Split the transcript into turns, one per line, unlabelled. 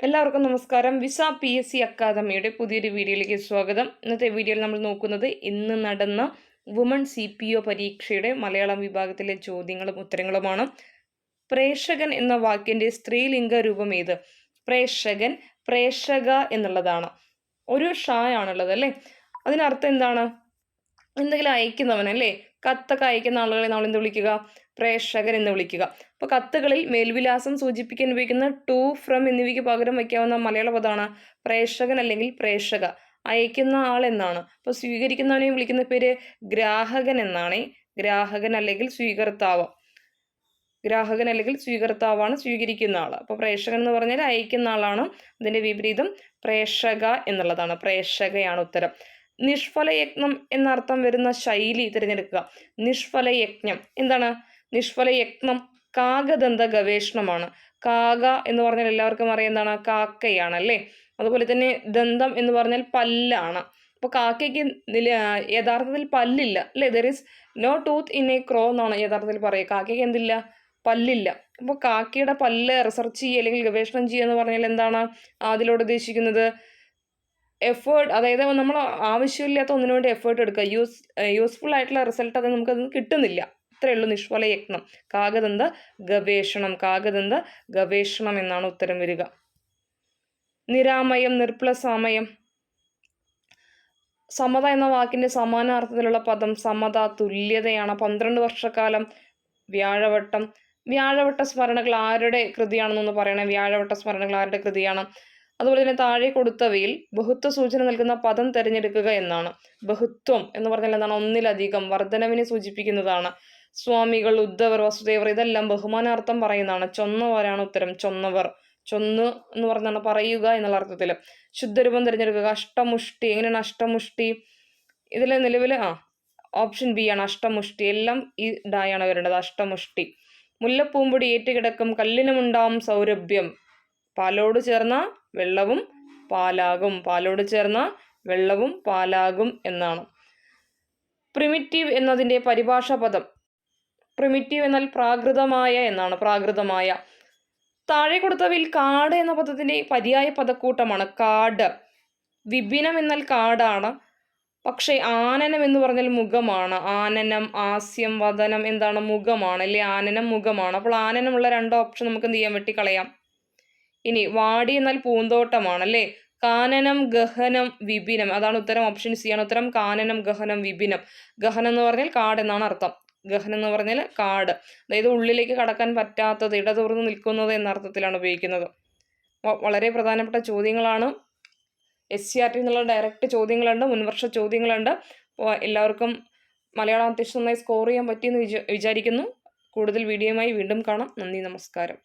എല്ലാവർക്കും നമസ്കാരം. Visa P S C അക്കാദമിയുടെ പുതിയൊരു വീഡിയോയിലേക്ക് സ്വാഗതം. ഇന്നത്തെ വീഡിയോയിൽ നമ്മൾ നോക്കുന്നത് ഇന്ന് നടന്ന വുമൺ സി പി ഒ പരീക്ഷയുടെ മലയാളം വിഭാഗത്തിലെ ചോദ്യങ്ങളും ഉത്തരങ്ങളുമാണ്. പ്രേക്ഷകൻ എന്ന വാക്കിന്റെ സ്ത്രീലിംഗ രൂപം ഏത്? പ്രേക്ഷകൻ പ്രേക്ഷക എന്നുള്ളതാണ്. ഒരു ഷായാണുള്ളത് അല്ലേ? അതിനർത്ഥം എന്താണ്? എന്തെങ്കിലും അയക്കുന്നവൻ അല്ലേ കത്തൊക്കെ അയക്കുന്ന ആളുകളെ നമ്മൾ എന്ത് വിളിക്കുക? പ്രേക്ഷകർ എന്ന് വിളിക്കുക. അപ്പോൾ കത്തുകളിൽ മേൽവിലാസം സൂചിപ്പിക്കാൻ ഉപയോഗിക്കുന്ന ടു ഫ്രം എന്നിവയ്ക്ക് പകരം വയ്ക്കാവുന്ന മലയാള പദമാണ് പ്രേക്ഷകൻ അല്ലെങ്കിൽ പ്രേക്ഷക. അയക്കുന്ന ആൾ എന്നാണ്. അപ്പോൾ സ്വീകരിക്കുന്നവനെ വിളിക്കുന്ന പേര് ഗ്രാഹകൻ എന്നാണ്. ഗ്രാഹകൻ അല്ലെങ്കിൽ സ്വീകർത്താവ്. ഗ്രാഹകൻ അല്ലെങ്കിൽ സ്വീകർത്താവാണ് സ്വീകരിക്കുന്ന ആൾ. അപ്പോൾ പ്രേക്ഷകൻ എന്ന് പറഞ്ഞാൽ അയക്കുന്ന ആളാണ്. അതിന്റെ വിപരീതം പ്രേക്ഷക എന്നുള്ളതാണ്. പ്രേക്ഷകയാണ് ഉത്തരം. നിഷ്ഫലയജ്ഞം എന്നർത്ഥം വരുന്ന ശൈലി തിരഞ്ഞെടുക്കുക. നിഷ്ഫലയജ്ഞം. എന്താണ്? നിഷ്ഫലയജ്ഞം കാകദന്ത ഗവേഷണമാണ്. കാക എന്ന് പറഞ്ഞാൽ എല്ലാവർക്കും അറിയാം എന്താണ്? കാക്കയാണ് അല്ലേ? അതുപോലെ തന്നെ ദന്തം എന്ന് പറഞ്ഞാൽ പല്ലാണ്. അപ്പോൾ കാക്കയ്ക്ക് യഥാർത്ഥത്തിൽ പല്ലില്ല. അല്ലേ? There is no tooth in a crow എന്നാണ് യഥാർത്ഥത്തിൽ പറയുക. കാക്കയ്ക്ക് എന്തില്ല? പല്ലില്ല. അപ്പോൾ കാക്കയുടെ പല്ല് റിസർച്ച് ചെയ്യുക അല്ലെങ്കിൽ ഗവേഷണം ചെയ്യുക എന്ന് പറഞ്ഞാൽ എന്താണ്? അതിലൂടെ ഉദ്ദേശിക്കുന്നത് എഫേർട്ട് അതായത് നമ്മൾ ആവശ്യമില്ലാത്ത ഒന്നിനു വേണ്ടി എഫേർട്ട് എടുക്കുക. യൂസ് യൂസ്ഫുൾ ആയിട്ടുള്ള റിസൾട്ട് അത് നമുക്കത് കിട്ടുന്നില്ല. ഇത്രയേ ഉള്ളൂ നിഷ്ഫല യത്നം. കാകതന്ത ഗവേഷണം. കാകതന്ത ഗവേഷണം എന്നാണ് ഉത്തരം വരിക. നിരാമയം നിർപ്ലസാമയം. സമത എന്ന വാക്കിന്റെ സമാനാർത്ഥത്തിലുള്ള പദം സമത തുല്യതയാണ്. പന്ത്രണ്ട് വർഷക്കാലം വ്യാഴവട്ടം. വ്യാഴവട്ട സ്മരണകൾ ആരുടെ കൃതിയാണെന്നൊന്ന് പറയണേ. വ്യാഴവട്ട സ്മരണകൾ ആരുടെ കൃതിയാണ്? അതുപോലെ തന്നെ താഴെ കൊടുത്തവയിൽ ബഹുത്വ സൂചന നൽകുന്ന പദം തിരഞ്ഞെടുക്കുക എന്നാണ്. ബഹുത്വം എന്ന് പറഞ്ഞാൽ എന്താണ്? ഒന്നിലധികം വർധനവിനെ സൂചിപ്പിക്കുന്നതാണ്. സ്വാമികൾ ഉദ്ധവർ വസുദേവർ ഇതെല്ലാം ബഹുമാനാർത്ഥം പറയുന്നതാണ്. ചൊന്നവരാണ് ഉത്തരം. ചൊന്നവർ. ചൊന്ന് എന്ന് പറഞ്ഞാണ് പറയുക എന്നുള്ള അർത്ഥത്തിൽ. ശുദ്ധരൂപം തിരഞ്ഞെടുക്കുക. അഷ്ടമുഷ്ടി. എങ്ങനെയാണ് അഷ്ടമുഷ്ടി? ഇതിൽ നിലവിൽ ആ ഓപ്ഷൻ ബി ആണ് അഷ്ടമുഷ്ടി. എല്ലാം ഈ ഡായാണ് വരേണ്ടത് അഷ്ടമുഷ്ടി. മുല്ലപ്പൂമ്പൊടി ഏറ്റുകിടക്കും. കല്ലിനുമുണ്ടാവും സൗരഭ്യം. പാലോട് ചേർന്ന വെള്ളവും പാലാകും. പാലോട് ചേർന്ന വെള്ളവും പാലാകും എന്നാണ്. പ്രിമിറ്റീവ് എന്നതിന്റെ പരിഭാഷ പദം. പ്രിമിറ്റീവ് എന്നാൽ പ്രാകൃതമായ എന്നാണ്. പ്രാകൃതമായ. താഴെ കൊടുത്തവയിൽ കാട് എന്ന പദത്തിന്റെ പര്യായ പദക്കൂട്ടമാണ്. കാട്. വിപിനം എന്നാൽ കാടാണ്. പക്ഷേ ആനനം എന്ന് പറഞ്ഞാൽ മുഖമാണ്. ആനനം ആസ്യം വദനം എന്താണ്? മുഖമാണ്. അല്ലെ? ആനനം മുഖമാണ്. അപ്പോൾ ആനനമുള്ള രണ്ട് ഓപ്ഷൻ നമുക്ക് എന്ത് ചെയ്യാൻ വെട്ടിക്കളയാം. ഇനി വാടി എന്നാൽ പൂന്തോട്ടമാണല്ലേ? കാനനം ഗഹനം വിപിനം. അതാണ് ഉത്തരം ഓപ്ഷൻ സി ആണ്. ഉത്തരം കാനനം ഗഹനം വിപിനം. ഗഹനം എന്ന് പറഞ്ഞാൽ കാട് എന്നാണ് അർത്ഥം. ഗഹനം എന്ന് പറഞ്ഞാൽ കാട്. അതായത് ഉള്ളിലേക്ക് കടക്കാൻ പറ്റാത്തത് ഇടതുറന്ന് നിൽക്കുന്നത് എന്ന അർത്ഥത്തിലാണ് ഉപയോഗിക്കുന്നത്. വളരെ പ്രധാനപ്പെട്ട ചോദ്യങ്ങളാണ്. എസ് സി ആർ ടി എന്നുള്ള ഡയറക്റ്റ് ചോദ്യങ്ങളുണ്ട് മുൻവർഷ ചോദ്യങ്ങളുണ്ട്. എല്ലാവർക്കും മലയാളം അത്യാവശ്യം നന്നായി സ്കോർ ചെയ്യാൻ പറ്റിയെന്ന് വിചാരിക്കുന്നു. കൂടുതൽ വീഡിയോയുമായി വീണ്ടും കാണാം. നന്ദി നമസ്കാരം.